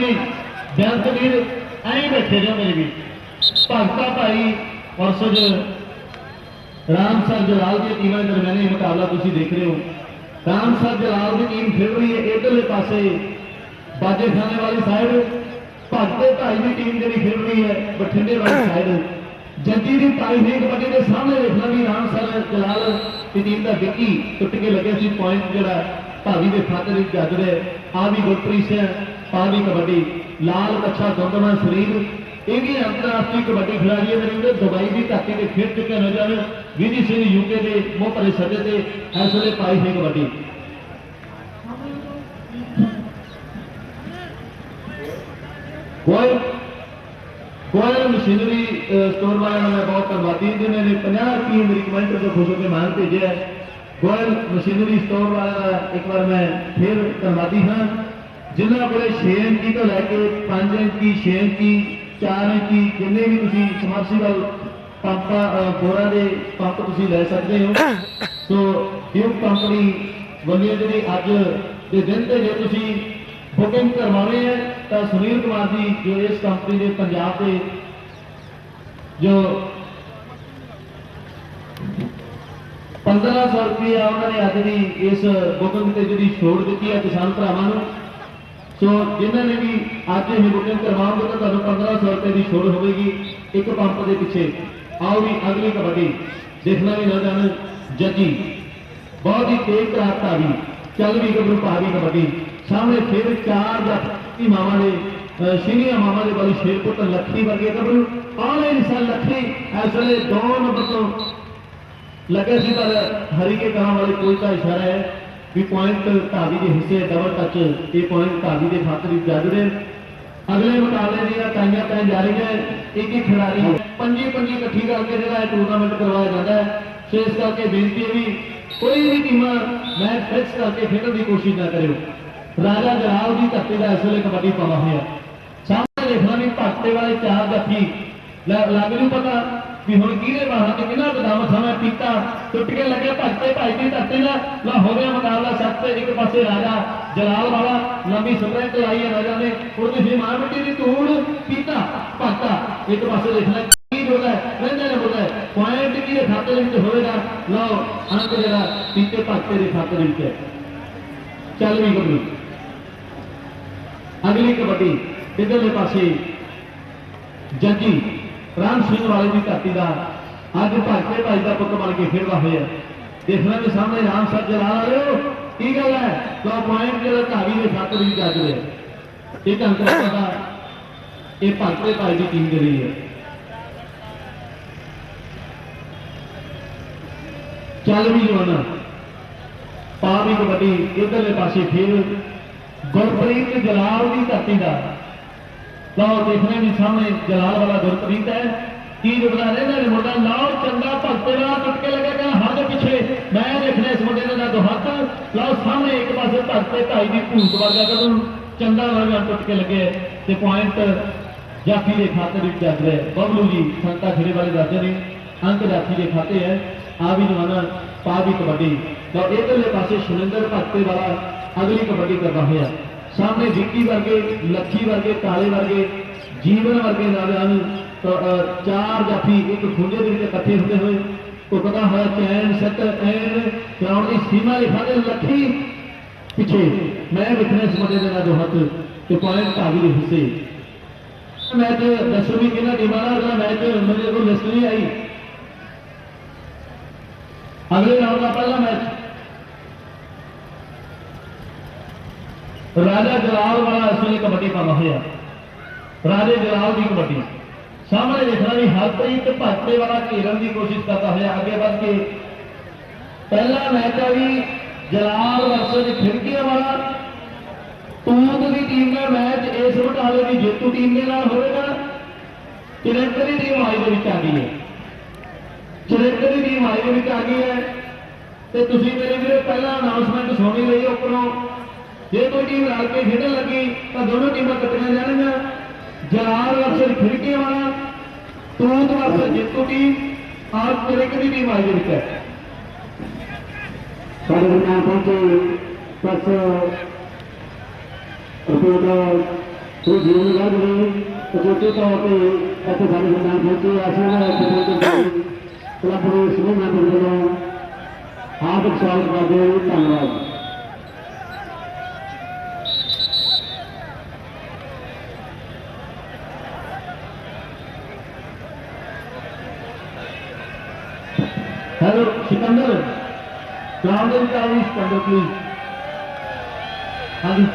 ਵੀ ਬੇਅੰਤ ਵੀਰ ਐਂ ਬੈਠੇ ਜੋ ਮੇਰੇ ਵੀ। ਭਗਤਾ ਭਾਈ ਵਰਸਜ ਰਾਮ ਸਰ ਜਲਾਲ ਦੀ ਟੀਮਾਂ ਦਰਮਿਆਨ ਇਹ ਮੁਕਾਬਲਾ ਤੁਸੀਂ ਦੇਖ ਰਹੇ ਹੋ। ਰਾਮ ਸਰ ਜਲਾਲ ਦੀ ਟੀਮ ਖੇਡ ਰਹੀ ਹੈ ਇਧਰਲੇ ਪਾਸੇ ਬਾਜੇ ਖਾਨੇ ਵਾਲੀ ਸਾਈਡ ਭਗਤੇ ਭਾਈ ਦੀ ਟੀਮ ਜਿਹੜੀ ਖੇਡ ਰਹੀ ਹੈ ਬਠਿੰਡੇ ਵਾਲੀ ਸਾਈਡ ਜੱਜੀ ਦੀ ਪਾਈ ਹੋਈ ਕਬੱਡੀ ਦੇ ਸਾਹਮਣੇ ਦੇਖਣਾ ਵੀ ਰਾਮ ਸਰ ਜਲਾਲ ਦੀ ਟੀਮ ਦਾ ਵਿੱਕੀ ਟੁੱਟ ਕੇ ਲੱਗਿਆ ਸੀ ਪੁਆਇੰਟ ਜਿਹੜਾ ਭਾਵੀ ਦੇ ਖਾਤੇ ਵਿੱਚ ਜੱਜ ਰਿਹਾ ਆ ਵੀ ਗੁਰਪ੍ਰੀਤ ਸਿੰਘ ਪਾ ਵੀ ਕਬੱਡੀ, ਲਾਲ ਕੱਛਾ ਦੁੰਦਮਾ ਸਰੀਰ, ਇਹ ਵੀ ਅੰਤਰਰਾਸ਼ਟਰੀ ਕਬੱਡੀ ਖਿਡਾਰੀ ਹੈ ਮੇਰੇ ਦੁਬਈ ਦੀ ਧਰਤੀ ਤੇ ਖੇਡ ਚੁੱਕੇ ਨੌਜਵਾਨ ਵਿਜੀ ਸਿੰਘ ਯੂਕੇ ਦੇ ਮੋਹ ਸੱਜੇ ਤੇ ਇਸ ਵੇਲੇ ਪਾਈ ਹੋਈ ਕਬੱਡੀ ਕੋਈ ਕੋਈ ਮਸ਼ੀਨਰੀ ਸਟੋਰ ਵਾਲਿਆਂ ਨੂੰ ਮੈਂ ਬਹੁਤ ਧੰਨਵਾਦੀ ਜਿਨ੍ਹਾਂ ਨੇ 50 ਰੁਪਏ ਮੇਰੀ ਕਮੈਂਟ ਤੋਂ ਖੁਸ਼ ਹੋ ਕੇ ਮਾਨ ਭੇਜਿਆ ਹੈ। ਗੋਇਲ ਮਸ਼ੀਨਰੀ ਸਟੋਰ ਵਾਲਿਆਂ ਦਾ ਇੱਕ ਵਾਰ ਮੈਂ ਫਿਰ ਧੰਨਵਾਦੀ ਹਾਂ ਜਿਨ੍ਹਾਂ ਕੋਲੇ 6 ਇੰਚੀ ਤੋਂ ਲੈ ਕੇ 5 ਇੰਚੀ 6 ਇੰਚੀ 4 ਇੰਚੀ ਜਿੰਨੇ ਵੀ ਤੁਸੀਂ ਸਮਰਸੀਬਲ ਪੰਪਾਂ ਅਹ, ਬੋਰਾਂ ਦੇ ਪੰਪ ਤੁਸੀਂ ਲੈ ਸਕਦੇ ਹੋ। ਸੋ ਇਹ ਕੰਪਨੀ ਵੱਲੋਂ ਜਿਹੜੀ ਅੱਜ ਦੇ ਦਿਨ ਤੇ ਜੇ ਤੁਸੀਂ ਬੁਕਿੰਗ ਕਰਵਾਉਣੀ ਹੈ ਤਾਂ ਸੁਨੀਲ ਕੁਮਾਰ ਜੀ ਜੋ ਇਸ ਕੰਪਨੀ ਦੇ ਪੰਜਾਬ ਦੇ ਜੋ 1500 ਰੁਪਏ ਉਹਨਾਂ ਨੇ ਅੱਜ ਦੀ ਇਸ ਬੁਕਿੰਗ ਤੇ ਜਿਹੜੀ ਛੋੜ ਦਿੱਤੀ ਹੈ ਕਿਸਾਨ ਭਰਾਵਾਂ ਨੂੰ ਸੋ ਜਿਨ੍ਹਾਂ ਨੇ ਵੀ ਅੱਜ ਇਹ ਬੁਕਿੰਗ ਕਰਵਾਓਗੇ ਤਾਂ ਤੁਹਾਨੂੰ 1500 ਰੁਪਏ ਦੀ ਛੋੜ ਹੋਵੇਗੀ, ਇੱਕ ਪੰਪ ਦੇ ਪਿੱਛੇ। ਆਓ ਵੀ ਅਗਲੀ ਕਬੱਡੀ। ਦੇਖਣਾ ਵੀ ਨਾ ਜਾਣ ਜੱਜੀ ਬਹੁਤ ਹੀ ਤੇਜ਼ ਕਰਾਤਾ ਵੀ ਚੱਲ ਵੀ ਗੱਭਰੂ ਭਾਰੀ ਕਬੱਡੀ। ਸਾਹਮਣੇ ਫਿਰ ਚਾਰ ਜੱਟੀ ਮਾਵਾਂ ਦੇ ਅਹ ਮਾਵਾਂ ਦੇ ਵਾਲੀ ਸ਼ੇਰ ਪੁੱਤ ਲੱਖੀ ਵਰਗੇ ਗੱਭਰੂ ਆਲੇ ਨਿਸ਼ਾਨ ਲੱਖੀ। ਇਸ ਵੇਲੇ ਦੋ ਨੰਬਰ ਤੋਂ ਲੱਗੇ ਸੀ, ਪਰ ਹਰੀ ਕੇ ਕਹਾਂ ਵਾਲੇ ਕੋਈ ਤਾਂ ਇਸ਼ਾਰਾ ਹੈ। ਵੀ ਪੁਆਇੰਟ ਧਾਵੀ ਦੇ ਹਿੱਸੇ ਡਬਲ ਟੱਚ ਇਹ ਪੁਆਇੰਟ ਧਾਵੀ ਦੇ ਖਾਤਰ ਵਿੱਚ ਜੱਜ ਰਹੇ ਅਗਲੇ ਮੁਕਾਬਲੇ ਦੀਆਂ ਟਾਈਆਂ ਪੈਣ ਜਾ ਰਹੀਆਂ। ਇੱਕ ਇੱਕ ਖਿਡਾਰੀ ਪੰਜੀ ਪੰਜੀ ਇਕੱਠੀ ਕਰਕੇ ਜਿਹੜਾ ਇਹ ਟੂਰਨਾਮੈਂਟ ਕਰਵਾਇਆ ਜਾਂਦਾ ਹੈ। ਸੋ ਇਸ ਕਰਕੇ ਬੇਨਤੀ ਹੈ ਵੀ ਕੋਈ ਵੀ ਟੀਮਾਂ ਮੈਚ ਫਿਕਸ ਕਰਕੇ ਖੇਡਣ ਦੀ ਕੋਸ਼ਿਸ਼ ਨਾ ਕਰਿਓ। ਰਾਜਾ ਜਲਾਲ ਦੀ ਧਰਤੀ ਦਾ ਇਸ ਵੇਲੇ ਕਬੱਡੀ ਪਾਵਾ ਹੋਇਆ। ਸਾਹਮਣੇ ਦੇਖਣਾ ਵੀ ਭਗਤੇ ਵਾਲੇ ਚਾਰ ਜੱਫੀ ਲ- ਲੱਗ ਨੂੰ ਪਤਾ। ਵੀ ਹੁਣ ਕਿਹਦੇ ਬਾਹਾਂ ਤੇ ਕਿਹਨਾਂ ਬਦਾਮ ਖਾਣਾ ਪੀਤਾ ਟੁੱਟ ਕੇ ਲੱਗੇ ਭਗਤੇ ਭਾਈ ਦੀ ਧਰਤੀ ਦਾ ਲਾ ਹੋ ਗਿਆ ਮੁਕਾਬਲਾ ਸੱਤ ਤੇ ਇੱਕ ਪਾਸੇ ਰਾਜਾ ਜਲਾਲ ਵਾਲਾ, ਲੰਬੀ ਸਪਰੈਂਟ ਲਾਈ ਹੈ ਰਾਜਾ ਨੇ। ਉਹਦੀ ਸੀ ਮਿੱਟੀ ਦੀ ਧੂੜ ਪੀਤਾ, ਭਗਤਾ। ਇੱਕ ਪਾਸੇ ਦੇਖਣਾ ਕੀ ਬੋਲਦਾ ਰਹਿੰਦੇ ਨੇ ਬੋਲਦਾ ਹੈ। ਪੁਆਇੰਟ ਕਿਹਦੇ ਖਾਤੇ ਵਿੱਚ ਹੋਵੇਗਾ। ਲਓ ਅੰਕ ਜਿਹੜਾ ਪੀਤੇ ਭਗਤੇ ਦੇ ਖਾਤੇ ਵਿੱਚ ਹੈ। ਚੱਲ ਵੀ ਗੱਭਰੂ ਅਗਲੀ ਕਬੱਡੀ ਇਧਰਲੇ ਪਾਸੇ ਜੱਜੀ ਰਾਮ ਸਿੰਘ ਵਾਲੇ ਦੀ ਧਰਤੀ ਦਾ ਅੱਜ ਭਗਤੇ ਭਾਈ ਦਾ ਪੁੱਤ ਬਣ ਕੇ ਖੇਡਦਾ ਹੋਇਆ। ਦੇਖਣਾ ਵੀ ਸਾਹਮਣੇ ਰਾਮ ਸਰ ਜਲਾ ਰਹੇ ਹੋ ਕੀ ਗੱਲ ਹੈ? ਤਾਂ ਪੁਆਇੰਟ ਜਿਹੜਾ ਧਾਵੀ ਦੇ ਸੱਤ ਵੀ ਜੱਜ ਰਿਹਾ। ਇਹ ਅੰਕ ਦਾ ਇਹ ਭਗਤੇ ਭਾਈ ਦੀ ਟੀਮ ਜਿਹੜੀ ਹੈ। ਚੱਲ ਵੀ ਜਵਾਨਾ ਪਾ ਵੀ ਕਬੱਡੀ ਇਧਰਲੇ ਪਾਸੇ ਫਿਰ ਗੁਰਪ੍ਰੀਤ ਜਲਾਲ ਦੀ ਧਰਤੀ ਦਾ ਲਓ ਦੇਖਣਾ ਵੀ ਸਾਹਮਣੇ ਜਲਾਲ ਵਾਲਾ ਗੁਰਪ੍ਰੀਤ ਹੈ। ਕੀ ਜੁੜਦਾ ਰਹਿੰਦਾ ਨੇ ਮੁੰਡਾ? ਲਾਓ ਚੰਗਾ ਭਗਤੇ ਵਾਲਾ ਟੁੱਟ ਕੇ ਲੱਗੇਗਾ ਹਰ ਦੇ ਪਿੱਛੇ। ਮੈਂ ਦੇਖਣਾ ਇਸ ਮੁੰਡੇ ਦਾ ਦੋ ਹੱਥ ਲਓ ਸਾਹਮਣੇ ਇੱਕ ਪਾਸੇ ਭਗਤੇ ਭਾਈ ਦੀ ਭੂਤ ਵਰਗਾ ਕਦੋਂ ਚੰਗਾ ਵਰਗਾ ਟੁੱਟ ਕੇ ਲੱਗੇ ਤੇ ਪੁਆਇੰਟ ਜਾਫੀ ਦੇ ਖਾਤੇ ਵਿੱਚ ਜੱਜ ਰਿਹਾ ਬਬਲੂ ਜੀ, ਸੰਤਾ ਖੇੜੇ ਵਾਲੇ ਦੱਸਦੇ ਨੇ, ਅੰਕ ਜਾਫੀ ਦੇ ਖਾਤੇ ਹੈ। ਆ ਵੀ ਜਵਾਨਾ ਪਾ ਵੀ ਕਬੱਡੀ। ਲਓ ਇਧਰਲੇ ਪਾਸੇ ਸੁਰਿੰਦਰ ਭਗਤੇ ਵਾਲਾ ਅਗਲੀ ਕਬੱਡੀ ਕਰਦਾ ਹੋਇਆ। ਸਾਹਮਣੇ ਵਿੱਕੀ ਵਰਗੇ ਲੱਖੀ ਵਰਗੇ ਕਾਲੇ ਵਰਗੇ ਜੀਵਨ ਵਰਗੇ ਨੌਜਵਾਨ ਤਾਂ, ਅਹ, ਚਾਰ ਜਾਫੀ ਇੱਕ ਖੁੰਝੇ ਦੇ ਵਿੱਚ ਇਕੱਠੇ ਹੁੰਦੇ ਹੋਏ ਘੁੱਟਦਾ ਹੋਇਆ ਚੈਨ ਸੱਤ ਐਨ ਗਰਾਊਂਡ ਦੀ ਸੀਮਾ ਲਿਖਾ ਦੇ ਲੱਖੀ ਪਿੱਛੇ ਮੈਂ ਵਿਖਣੇ ਇਸ ਮੁੰਡੇ ਦੇ ਨਾਲ ਦੋ ਹੱਥ ਤੇ ਪੁਆਇੰਟ ਭਾਗੀ ਦੇ ਹਿੱਸੇ ਮੈਚ ਦੱਸੋ ਵੀ ਕਿਹਨਾਂ ਟੀਮਾਂ ਦਾ ਅਗਲਾ ਮੈਚ ਮੇਰੇ ਕੋਲ ਲਿਸਟ ਨਹੀਂ ਆਈ ਅਗਲੇ ਰਾਉਂਡ ਦਾ ਪਹਿਲਾ ਮੈਚ ਰਾਜਾ ਜਲਾਲ ਵਾਲਾ ਇਸ ਵੇਲੇ ਕਬੱਡੀ ਪਾਉਂਦਾ ਹੋਇਆ ਰਾਜੇ ਜਲਾਲ ਦੀ ਕਬੱਡੀ। ਸਾਹਮਣੇ ਦੇਖਣਾ ਵੀ ਹਰਪ੍ਰੀਤ ਭਾਟੇ ਵਾਲਾ ਘੇਰਨ ਦੀ ਕੋਸ਼ਿਸ਼ ਕਰਦਾ ਹੋਇਆ। ਅੱਗੇ ਵੱਧ ਕੇ ਪਹਿਲਾ ਮੈਚ ਆ ਵੀ ਜਲਾਲ ਵਰਸਸ ਖਿੜਕੀਆਂ ਵਾਲਾ। ਤੂਤ ਦੀ ਟੀਮ ਦਾ ਮੈਚ ਇਸ ਮੁਕਾਬਲੇ ਦੀ ਜੇਤੂ ਟੀਮ ਦੇ ਨਾਲ ਹੋਵੇਗਾ। ਚਿਰੰਦਰ ਦੀ ਟੀਮ ਆਈ ਦੇ ਵਿੱਚ ਆ ਗਈ ਹੈ। ਚਿਰੰਦਰ ਦੀ ਟੀਮ ਆਈ ਦੇ ਵਿੱਚ ਆ ਗਈ ਹੈ। ਤੇ ਤੁਸੀਂ ਮੇਰੇ ਵੀਰੋ, ਪਹਿਲਾਂ ਅਨਾਉਂਸਮੈਂਟ ਸੁਣੀ ਲਈ ਉੱਪਰੋਂ। ਜੇ ਕੋਈ ਟੀਮ ਰਲ ਕੇ ਖੇਡਣ ਲੱਗੀ, ਤਾਂ ਦੋਨੋਂ ਟੀਮਾਂ ਕੱਟੀਆਂ ਜਾਣਗੀਆਂ ਜਲਾਲ ਵਰਸਸ ਖਿੜਕੇ ਵਾਲਾ, ਤੂਤ ਵਰਸਸ ਜੇਤੂ ਟੀਮ ਆਰ ਚਿਰੰਦਰ ਦੀ ਟੀਮ ਆਈ ਦੇ ਹੈ ਸਾਡੇ ਨਾਲ ਪਹੁੰਚੇ ਬਸ ਰਿਪੋਰਟਰ ਸੋ ਜੀਵਨ ਲੱਗ ਰਹੇ। ਅਜੋਕੇ ਤੌਰ ਤੇ ਇੱਥੇ ਸਾਡੇ ਨਾਲ ਪਹੁੰਚੇ ਅਸੀਂ ਉਹਨਾਂ ਦਾ ਕਿਤੇ ਕਲੱਬ ਦੇ ਸਮੂਹ ਮੈਂਬਰ ਵੱਲੋਂ ਹਾਰਦਿਕ ਸਵਾਗਤ ਕਰਦੇ ਹਾਂ ਧੰਨਵਾਦ। ਹੈਲੋ ਸਿਕੰਦਰ ਗਰਾਊਂਡ ਦੇ ਵਿੱਚ ਆਓ ਜੀ ਸਿਕੰਦਰ ਪਲੀਜ਼ ਹਾਂਜੀ